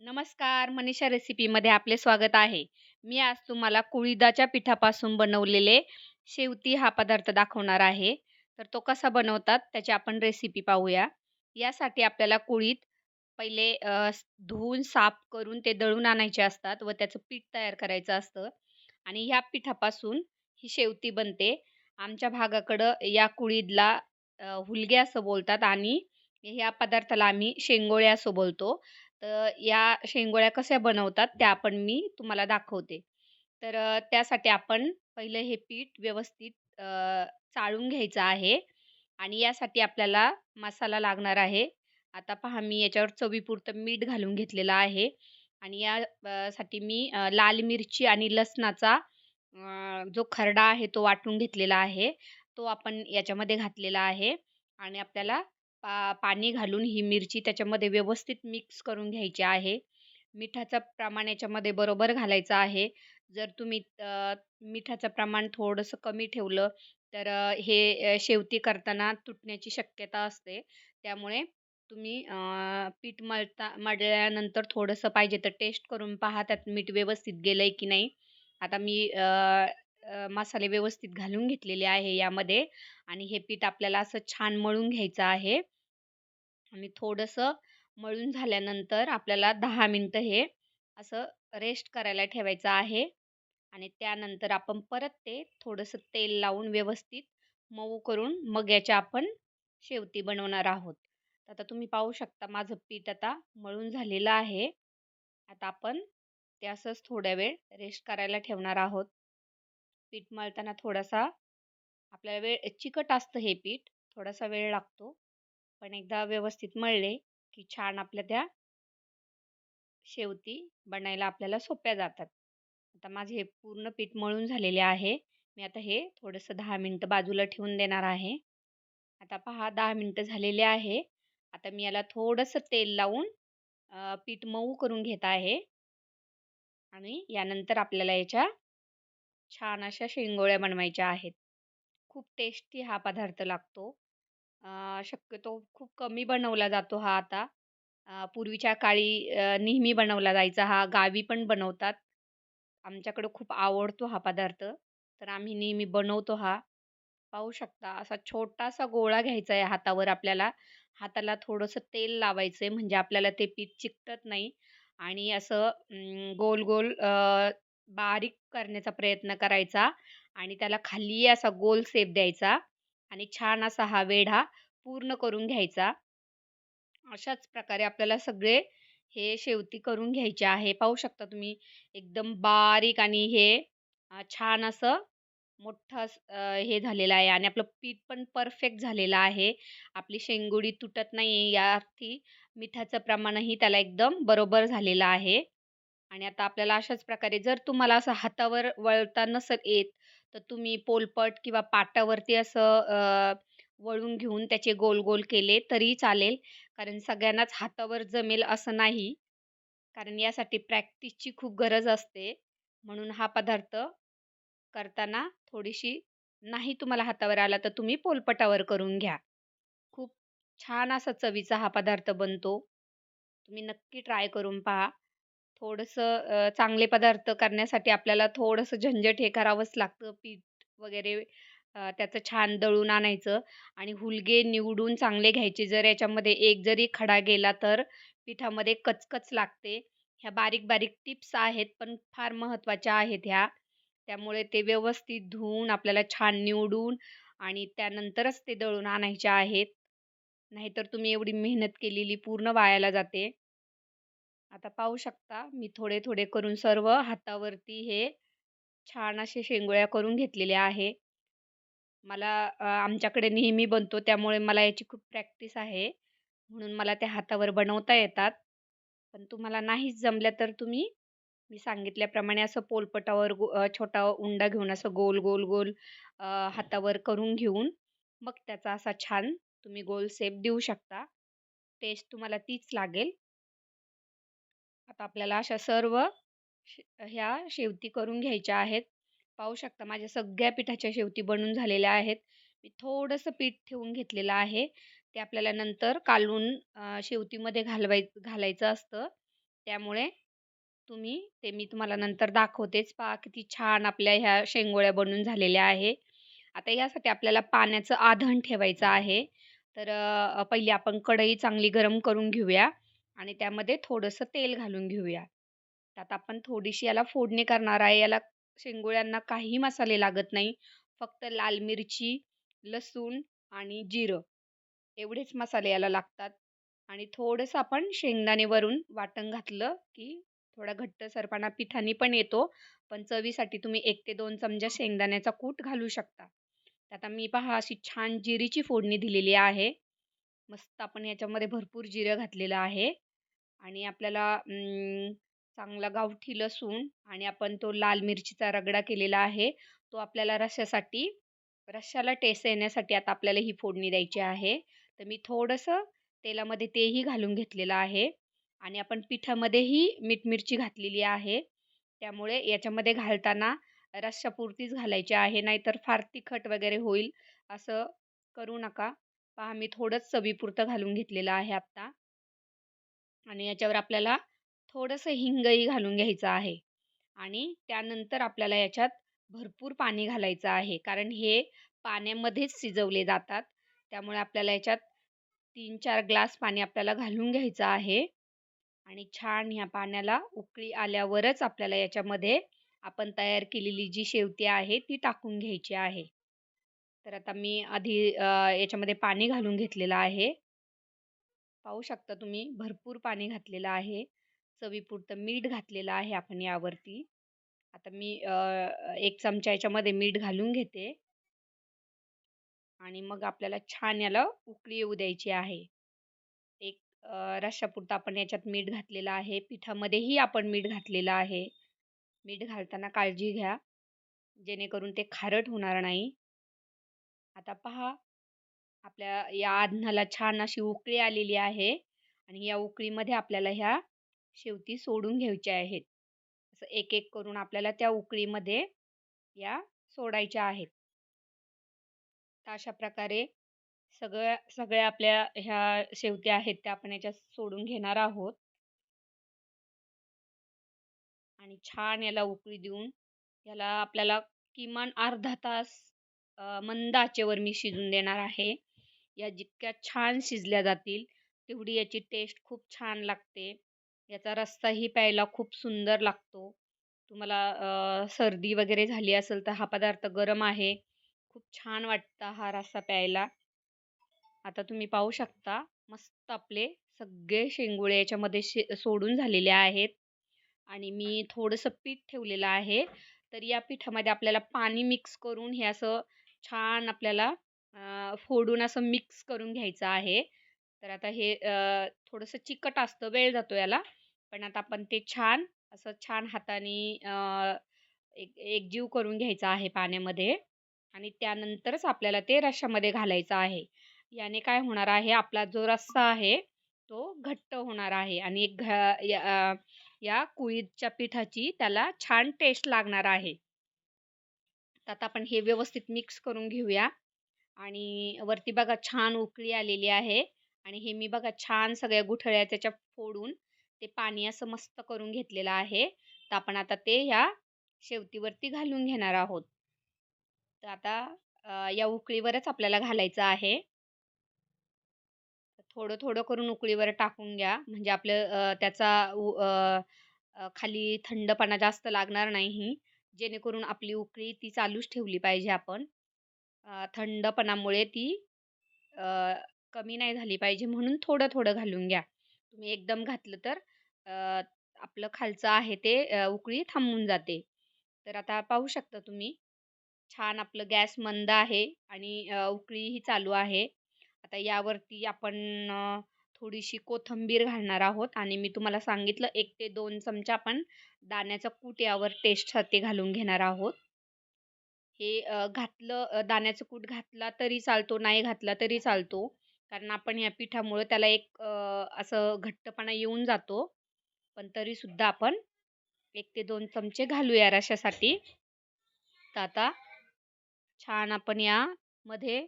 नमस्कार, मनीषा रेसिपीमध्ये आपले स्वागत आहे. मी आज तुम्हाला कुळिदाच्या पिठापासून बनवलेले शेवती हा पदार्थ दाखवणार आहे. तर तो कसा बनवतात त्याची आपण रेसिपी पाहूया. यासाठी आपल्याला कुळीत पहिले धुवून साफ करून ते दळून आणायचे असतात व त्याचं पीठ तयार करायचं असतं आणि ह्या पिठापासून ही शेवती बनते. आमच्या भागाकडं या कुळीदला हुलगे असं बोलतात आणि ह्या पदार्थाला आम्ही शेंगोळे असं बोलतो. तर या शेंगोळ्या कशा बनवतात त्या पण मी तुम्हाला दाखवते. तर त्यासाठी आपण पहिलं हे पीठ व्यवस्थित चाळून घ्यायचं आहे आणि यासाठी आपल्याला मसाला लागणार आहे. आता पहा मी याच्यावर चवीपुरतं मीठ घालून घेतलेलं आहे आणि यासाठी मी लाल मिरची आणि लसणाचा जो खरडा आहे तो वाटून घेतलेला आहे. तो आपण याच्यामध्ये घातलेला आहे आणि आपल्याला पा पाणी घालून ही मिरची त्याच्यामध्ये व्यवस्थित मिक्स करून घ्यायची आहे. मिठाचं प्रमाण याच्यामध्ये बरोबर घालायचं आहे. जर तुम्ही मिठाचं प्रमाण थोडंसं कमी ठेवलं तर हे शेवती करताना तुटण्याची शक्यता असते. त्यामुळे तुम्ही पीठ मळता मळल्यानंतर थोडंसं पाहिजे तर टेस्ट करून पहा त्यात मीठ व्यवस्थित गेलं आहे की नाही. आता मी मसाले व्यवस्थित घालून घेतलेले आहे यामध्ये आणि हे पीठ आपल्याला असं छान मळून घ्यायचं आहे. आणि थोडंसं मळून झाल्यानंतर आपल्याला दहा मिनटं हे असं रेस्ट करायला ठेवायचं आहे आणि त्यानंतर आपण परत ते थोडंसं तेल लावून व्यवस्थित मऊ करून मग याच्या आपण शेवती बनवणार आहोत. आता तुम्ही पाहू शकता माझं पीठ आता मळून झालेलं आहे. आता आपण ते असंच थोड्या वेळ रेस्ट करायला ठेवणार आहोत. पीठ मळताना थोडासा आपल्याला वेळ चिकट असतं हे पीठ, थोडासा वेळ लागतो. पण एकदा व्यवस्थित मळले की छान आपल्या त्या शेवती बनायला आपल्याला सोप्या जातात. आता माझे हे पूर्ण पीठ मळून झालेले आहे. मी आता हे थोडंसं दहा मिनटं बाजूला ठेवून देणार आहे. आता पहा दहा मिनटं झालेले आहे. आता मी याला थोडंसं तेल लावून पीठ मऊ करून घेत आहे आणि यानंतर आपल्याला याच्या छान अशा शेंगोळ्या बनवायच्या आहेत. खूप टेस्टी हा पदार्थ लागतो. अ, शक्यतो खूप कमी बनवला जातो हा आता. अ, पूर्वीच्या काळी अ, नेहमी बनवला जायचा हा. गावी पण बनवतात. आमच्याकडं खूप आवडतो हा पदार्थ. तर आम्ही नेहमी बनवतो हा. पाहू शकता असा छोटासा गोळा घ्यायचा आहे हातावर आपल्याला. हाताला थोडंसं तेल लावायचं आहे म्हणजे आपल्याला ते पीठ चिकटत नाही आणि असं अं, गोल-गोल अ, बारीक करण्याचा प्रयत्न करायचा आणि त्याला खाली असा गोल सेप द्यायचा आणि छान असा हा वेढा पूर्ण करून घ्यायचा. अशाच प्रकारे आपल्याला सगळे हे शेवती करून घ्यायचे आहे. पाहू शकता तुम्ही एकदम बारीक आणि हे छान असं मोठं हे झालेलं आहे आणि आपलं पीठ पण परफेक्ट झालेलं आहे. आपली शेंगुळी तुटत नाही आहे या अर्थी मिठाचं प्रमाणही त्याला एकदम बरोबर झालेलं आहे. आणि आता आपल्याला अशाच प्रकारे जर तुम्हाला असं हातावर वळता नसेल येत, तर तुम्ही पोलपट किंवा पाटावरती असं वळून घेऊन त्याचे गोल-गोल केले तरी चालेल. कारण सगळ्यांनाच हातावर जमेल असं नाही. कारण यासाठी प्रॅक्टिसची खूप गरज असते. म्हणून हा पदार्थ करताना थोडीशी नाही तुम्हाला हातावर आला, तर तुम्ही पोलपटावर करून घ्या. खूप छान असा चवीचा हा पदार्थ बनतो. तुम्ही नक्की ट्राय करून पहा. थोडंसं चांगले पदार्थ करण्यासाठी आपल्याला थोडंसं झंझट हे करावंच लागतं. पीठ वगैरे त्याचं छान दळून आणायचं आणि हुलगे निवडून चांगले घ्यायचे. जर याच्यामध्ये एक जरी खडा गेला तर पिठामध्ये कचकच लागते. ह्या बारीक-बारीक टिप्स आहेत, पण फार महत्त्वाच्या आहेत ह्या. त्यामुळे ते व्यवस्थित धुवून आपल्याला छान निवडून आणि त्यानंतरच ते दळून आणायचे आहेत. नाहीतर तुम्ही एवढी मेहनत केलेली पूर्ण वायाला जाते. आता पाहू शकता मी थोडे-थोडे करून सर्व हातावरती हे छान असे शेंगोळ्या करून घेतलेल्या आहे. मला आमच्याकडे नेहमी बनतो त्यामुळे मला याची खूप प्रॅक्टिस आहे. म्हणून मला त्या हातावर बनवता येतात. पण तुम्हाला नाहीच जमल्या तर तुम्ही मी सांगितल्याप्रमाणे असं पोलपटावर गो छोटा उंडा घेऊन असं गोल, गोल, गोल हातावर करून घेऊन मग त्याचा असा छान तुम्ही गोल सेप देऊ शकता. टेस्ट तुम्हाला तीच लागेल. आता आपल्याला अशा सर्व शे ह्या शेवती करून घ्यायच्या आहेत. पाहू शकता माझ्या सगळ्या पिठाच्या शेवती बनून झालेल्या आहेत. मी थोडंसं पीठ ठेवून घेतलेलं आहे. ते आपल्याला नंतर कालून शेवतीमध्ये घालवाय घालायचं असतं. त्यामुळे तुम्ही ते मी तुम्हाला नंतर दाखवतेच. पहा किती छान आपल्या ह्या शेंगोळ्या बनून झालेल्या आहे. आता यासाठी आपल्याला पाण्याचं आधण ठेवायचं आहे. तर पहिले आपण कढई चांगली गरम करून घेऊया आणि त्यामध्ये थोडंसं तेल घालून घेऊया. त्यात आपण थोडीशी याला फोडणी करणार आहे. याला शेंगोळ्यांना काहीही मसाले लागत नाही. फक्त लाल मिरची, लसूण आणि जिरं एवढेच मसाले याला लागतात आणि थोडंसं आपण शेंगदाणेवरून वाटण घातलं की थोडा घट्ट सरपणा पिठानी पण येतो. पण चवीसाठी तुम्ही एक ते दोन चमचा शेंगदाण्याचा कूट घालू शकता. आता मी पहा अशी छान जिरीची फोडणी दिलेली आहे. मस्त आपण याच्यामध्ये भरपूर जिरं घातलेलं आहे आणि आपल्याला चांगला गावठी लसूण आणि आपण तो लाल मिरचीचा रगडा केलेला आहे. तो आपल्याला रश्यासाठी रश्श्याला टेस्ट येण्यासाठी आता आपल्याला ही फोडणी द्यायची आहे. तर मी थोडंसं तेलामध्ये तेही घालून घेतलेलं आहे आणि आपण पिठामध्येही मीठ मिरची घातलेली आहे. त्यामुळे याच्यामध्ये घालताना रश्श्यापुरतीच घालायची आहे. नाहीतर फार तिखट वगैरे होईल. असं करू नका. पहा मी थोडंच चवीपुरतं घालून घेतलेलं आहे आत्ता. आणि याच्यावर आपल्याला थोडंसं हिंगही घालून घ्यायचं आहे. आणि त्यानंतर आपल्याला याच्यात भरपूर पाणी घालायचं आहे. कारण हे पाण्यामध्येच शिजवले जातात. त्यामुळे आपल्याला याच्यात 3-4 ग्लास पाणी आपल्याला घालून घ्यायचं आहे. आणि छान ह्या पाण्याला उकळी आल्यावरच आपल्याला याच्यामध्ये आपण तयार केलेली जी शेवती आहे ती टाकून घ्यायची आहे. तर आता मी आधी अ, याच्यामध्ये पाणी घालून घेतलेलं आहे. पाहू शकता तुम्ही भरपूर पाणी घातलेलं आहे. चवीपुरतं मीठ घातलेलं आहे आपण यावरती. आता मी अ, 1 चमचा याच्यामध्ये मीठ घालून घेते. आणि मग आपल्याला छान याला उकळी येऊ द्यायची आहे. एक अ, आपण याच्यात मीठ घातलेलं आहे. पिठामध्येही आपण मीठ घातलेलं आहे. मीठ घालताना काळजी घ्या, जेणेकरून ते खारट होणार नाही. आता पहा, आपल्या या आधनाला छान अशी उकळी आलेली आहे आणि या उकळीमध्ये आपल्याला ह्या शेवती सोडून घ्यायच्या आहेत. असं एक-एक करून आपल्याला त्या उकळीमध्ये या सोडायच्या आहेत. तर अशा प्रकारे सगळ्या सगळ्या आपल्या ह्या शेवत्या आहेत त्या आपण याच्यात सोडून घेणार आहोत. आणि छान याला उकळी देऊन याला आपल्याला किमान अर्धा तास मंद आचेवर मी शिजून देणार आहे. या जितक्या छान शिजल्या जातील, तेवढी याची टेस्ट खूप छान लागते. याचा रस्साही प्यायला खूप सुंदर लागतो. तुम्हाला सर्दी वगैरे झाली असेल तर हा पदार्थ गरम आहे. खूप छान वाटतं हा रस्सा प्यायला. आता तुम्ही पाहू शकता, मस्त आपले सगळे शेंगुळे याच्यामध्ये शे सोडून झालेले आहेत. आणि मी थोडंसं पीठ ठेवलेलं आहे. तर या पिठामध्ये आपल्याला पाणी मिक्स करून हे असं छान आपल्याला फोडून असं मिक्स करून घ्यायचं आहे. तर आता हे थोडंसं चिकट असतं, वेळ जातो याला. पण आता आपण ते छान असं छान हाताने एक एकजीव करून घ्यायचं आहे पाण्यामध्ये आणि त्यानंतरच आपल्याला ते रश्श्यामध्ये घालायचं आहे. याने काय होणार आहे, आपला जो रस्सा आहे, तो घट्ट होणार आहे आणि एक घ या अ, या पिठाची त्याला छान टेस्ट लागणार आहे. तर आता आपण हे व्यवस्थित मिक्स करून घेऊया आणि वरती बघा छान उकळी आलेली आहे आणि हे मी बघा छान सगळ्या गुठळ्या त्याच्या फोडून ते पाणी असं मस्त करून घेतलेलं आहे. तर आपण आता ते ह्या शेवतीवरती घालून घेणार आहोत. तर आता या उकळीवरच आपल्याला घालायचं आहे. थोडं, थोडं करून उकळीवर टाकून घ्या. म्हणजे आपलं त्याचा उ खाली थंडपणा जास्त लागणार नाही. जेणेकरून आपली उकळी ती चालूच ठेवली पाहिजे आपण. थंडपणामुळे ती कमी नाही झाली पाहिजे म्हणून थोडं-थोडं घालून घ्या. तुम्ही एकदम घातलं तर आपलं खालचं आहे ते उकळी थांबून जाते. तर आता पाहू शकता तुम्ही, छान आपलं गॅस मंद आहे आणि उकळीही चालू आहे. आता यावरती आपण थोडीशी कोथिंबीर घालणार आहोत आणि मी तुम्हाला सांगितलं एक ते दोन चमचा आपण दाण्याचं कूट यावर टेस्टसाठी घालून घेणार आहोत. हे घातलं दाण्याचं कूट घातला तरी चालतो, नाही घातला तरी चालतो. कारण आपण या पिठामुळं त्याला एक असं घट्टपणा येऊन जातो. पण तरीसुद्धा आपण एक ते दोन चमचे घालूया रशासाठी तर आता छान आपण यामध्ये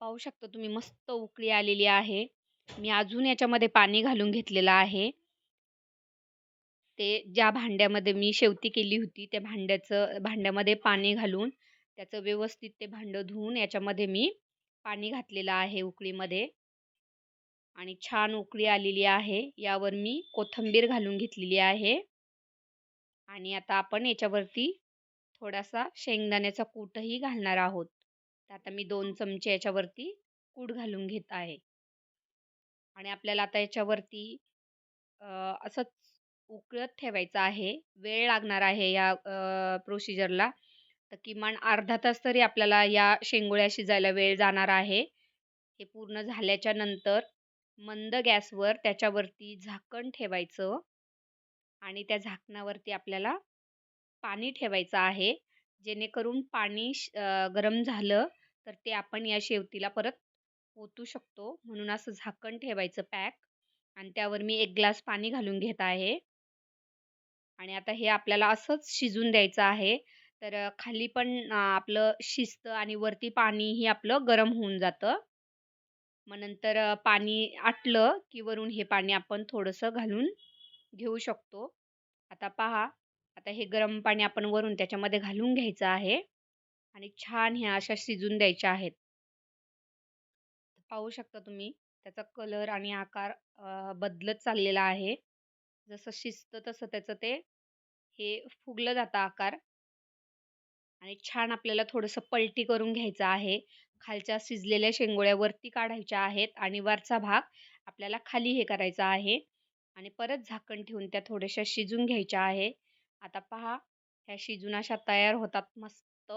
पाहू शकता तुम्ही मस्त उकळी आलेली आहे. मी अजून याच्यामध्ये पाणी घालून घेतलेलं आहे. ते ज्या भांड्यामध्ये मी शेवती केली होती त्या भांड्याचं भांड्यामध्ये पाणी घालून त्याचं व्यवस्थित ते भांडं धुवून याच्यामध्ये मी पाणी घातलेलं आहे उकळीमध्ये आणि छान उकळी आलेली आहे यावर मी कोथिंबीर घालून घेतलेली आहे आणि आता आपण याच्यावरती थोडासा शेंगदाण्याचा कूटही घालणार आहोत तर आता मी दोन चमचे याच्यावरती कूड घालून घेत आहे. आणि आपल्याला आता याच्यावरती असंच उकळत ठेवायचं आहे. वेळ लागणार आहे या प्रोसिजरला तर किमान अर्धा तास तरी आपल्याला या शेंगोळ्या शिजायला वेळ जाणार आहे. हे पूर्ण झाल्याच्यानंतर मंद गॅसवर त्याच्यावरती झाकण ठेवायचं. आणि त्या झाकणावरती आपल्याला पाणी ठेवायचं आहे. जेणेकरून पाणी श गरम झालं तर ते आपण या शेवतीला परत ओतू शकतो. म्हणून असं झाकण ठेवायचं पॅक आणि त्यावर मी एक ग्लास पाणी घालून घेत आहे. आणि आता हे आपल्याला असंच शिजून द्यायचं आहे. तर खाली पण आपलं शिजतं आणि वरती पाणीही आपलं गरम होऊन जातं. मग नंतर पाणी आटलं की वरून हे पाणी आपण थोडंसं घालून घेऊ शकतो. आता पहा आता हे गरम पाणी आपण वरून त्याच्यामध्ये घालून घ्यायचं आहे आणि छान ह्या अशा शिजून द्यायच्या आहेत. पाहू शकता तुम्ही त्याचा कलर आणि आकार बदलत चाललेला आहे. जसं शिजतं तसं त्याचं ते हे फुगलं जातं आकार. आणि छान आपल्याला थोडंसं पलटी करून घ्यायचं आहे. खालच्या शिजलेल्या शेंगोळ्या वरती काढायच्या आहेत आणि वरचा भाग आपल्याला खाली हे करायचा आहे. आणि परत झाकण ठेवून त्या थोड्याशा शिजून घ्यायच्या आहे. आता पहा ह्या शिजून अशा तयार होतात मस्त.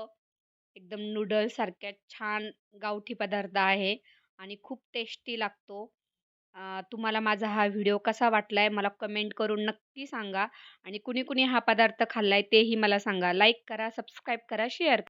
एकदम नूडल्ससारख्या छान गावठी पदार्थ आहे आणि खूप टेस्टी लागतो. तुम्हाला माझा हा व्हिडिओ कसा वाटला आहे मला कमेंट करून नक्की सांगा आणि कुणी कुणी हा पदार्थ खाल्ला आहे तेही मला सांगा. लाईक करा सबस्क्राईब करा शेअर